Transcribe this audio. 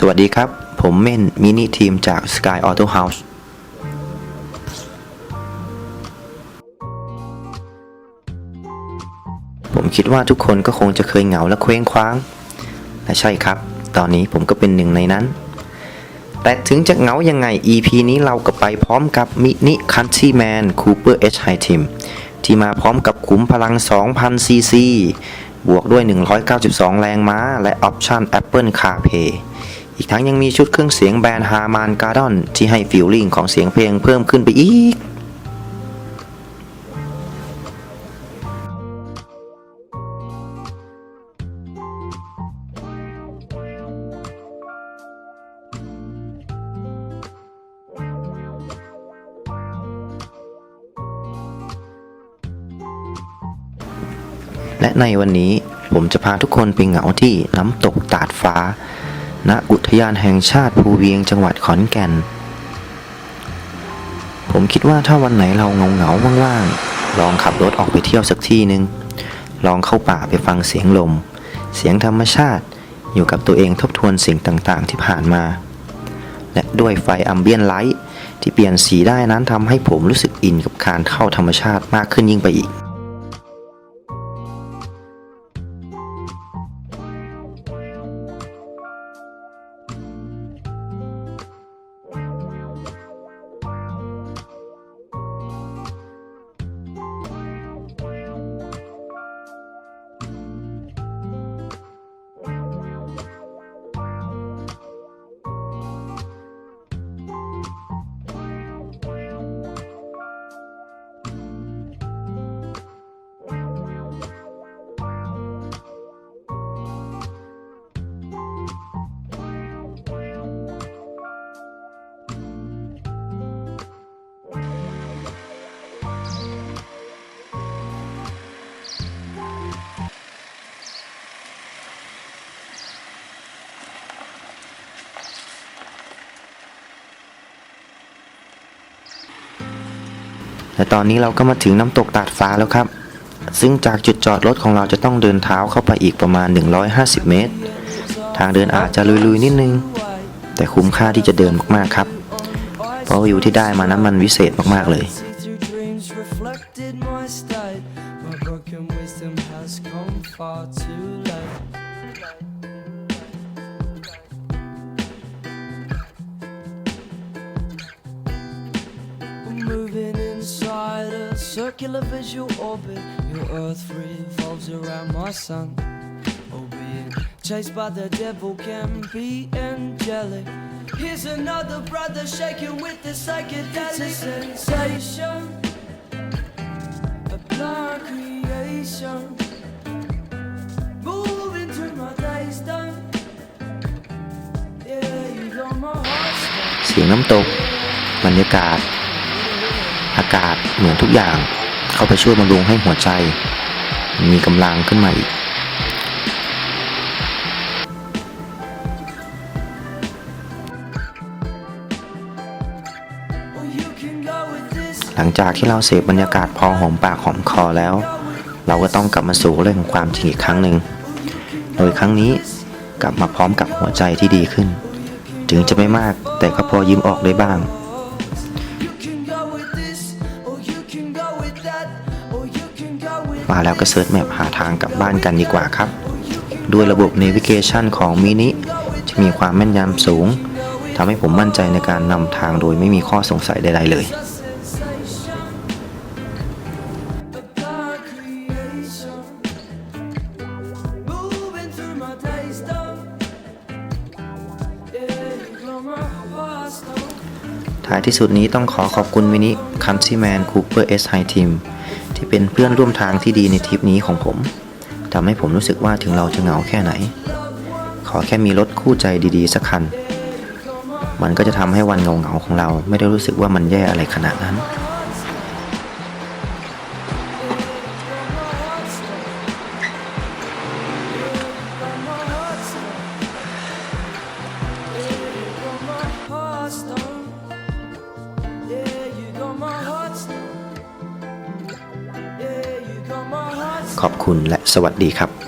สวัสดีครับ ผมเม่นมินิทีมจาก Sky Auto House ผมคิดว่าทุกคนก็คงจะเคยเหงาและเคว้งคว้าง และใช่ครับ ตอนนี้ผมก็เป็นหนึ่งในนั้น แต่ถึงจะเหงายังไง EP นี้เราก็ไปพร้อมกับมินิคันท y แมนคูเปอร์ H High Team ที่มาพร้อมกับขุมพลัง 2,000 ซีซีบวกด้วย 192 แรงม้า และออปชั่น Apple CarPlay อีกทั้งยังมีชุดเครื่องเสียงแบรนด์ฮามานการ์ดอนที่ให้ฟิลลิ่งของเสียงเพลงเพิ่มขึ้นไปอีกและในวันนี้ผมจะพาทุกคนไปเหงาที่น้ำตกตาดฟ้า ณอุทยานแห่งชาติภูเวียงจังหวัดขอนแก่น ผมคิดว่าถ้าวันไหนเราเงาเงาๆว่างๆ ลองขับรถออกไปเที่ยวสักที่หนึ่งลองเข้าป่าไปฟังเสียงลม เสียงธรรมชาติอยู่กับตัวเองทบทวนสิ่งต่างๆ ที่ผ่านมา และด้วยไฟอัมเบียนไลท์ที่เปลี่ยนสีได้นั้นทำให้ผมรู้สึกอินกับการเข้าธรรมชาติมากขึ้นยิ่งไปอีก และตอนนี้เราก็มาถึงน้ำตกตาดฟ้าแล้วครับ ซึ่งจากจุดจอดรถของเราจะต้องเดินเท้าเข้าไปอีกประมาณ 150 เมตร ทางเดินอาจจะลุยๆนิดนึง แต่คุ้มค่าที่จะเดินมากๆครับ เพราะวิวที่ได้มานั้นมันวิเศษมากๆเลย reflected my state. My broken wisdom has come far circular visual orbit. Your earth revolves around my sun. Oh, being chased by the devil can be angelic. Here's another brother shaking with the psychedelic sensation. A blind creation. Moving through my days done. Yeah, you got my heart stuck. เสียงน้ำตก บรรยากาศ อากาศเหมือนทุกอย่าง เข้าไปช่วยบำรุงให้หัวใจ มีกำลังขึ้นมาอีก หลังจากที่เราเสพบรรยากาศพอหอมปากหอมคอแล้ว เราก็ต้องกลับมาสู่เรื่องของความจริงอีกครั้งหนึ่ง โดยครั้งนี้กลับมาพร้อมกับหัวใจที่ดีขึ้น ถึงจะไม่มากแต่ก็พอยิ้มออกได้บ้าง มาแล้วก็เซิร์ชแมพหาทางกลับบ้านกันดีกว่าครับ ด้วยระบบ Navigation ของมินิที่มีความแม่นยำสูงทำให้ผมมั่นใจในการนำทางโดยไม่มีข้อสงสัยใดๆเลยท้ายที่สุดนี้ต้องขอขอบคุณมินิคันซี่แมนคูเปอร์เอสไฮทีม ที่เป็นเพื่อนร่วมทางที่ดีในทริปนี้ของผมทำให้ผมรู้สึกว่าถึงเราจะเหงาแค่ไหน ขอแค่มีรถคู่ใจดีๆสักคัน มันก็จะทำให้วันเหงาๆของเราไม่ได้รู้สึกว่ามันแย่อะไรขนาดนั้น ขอบคุณและสวัสดีครับ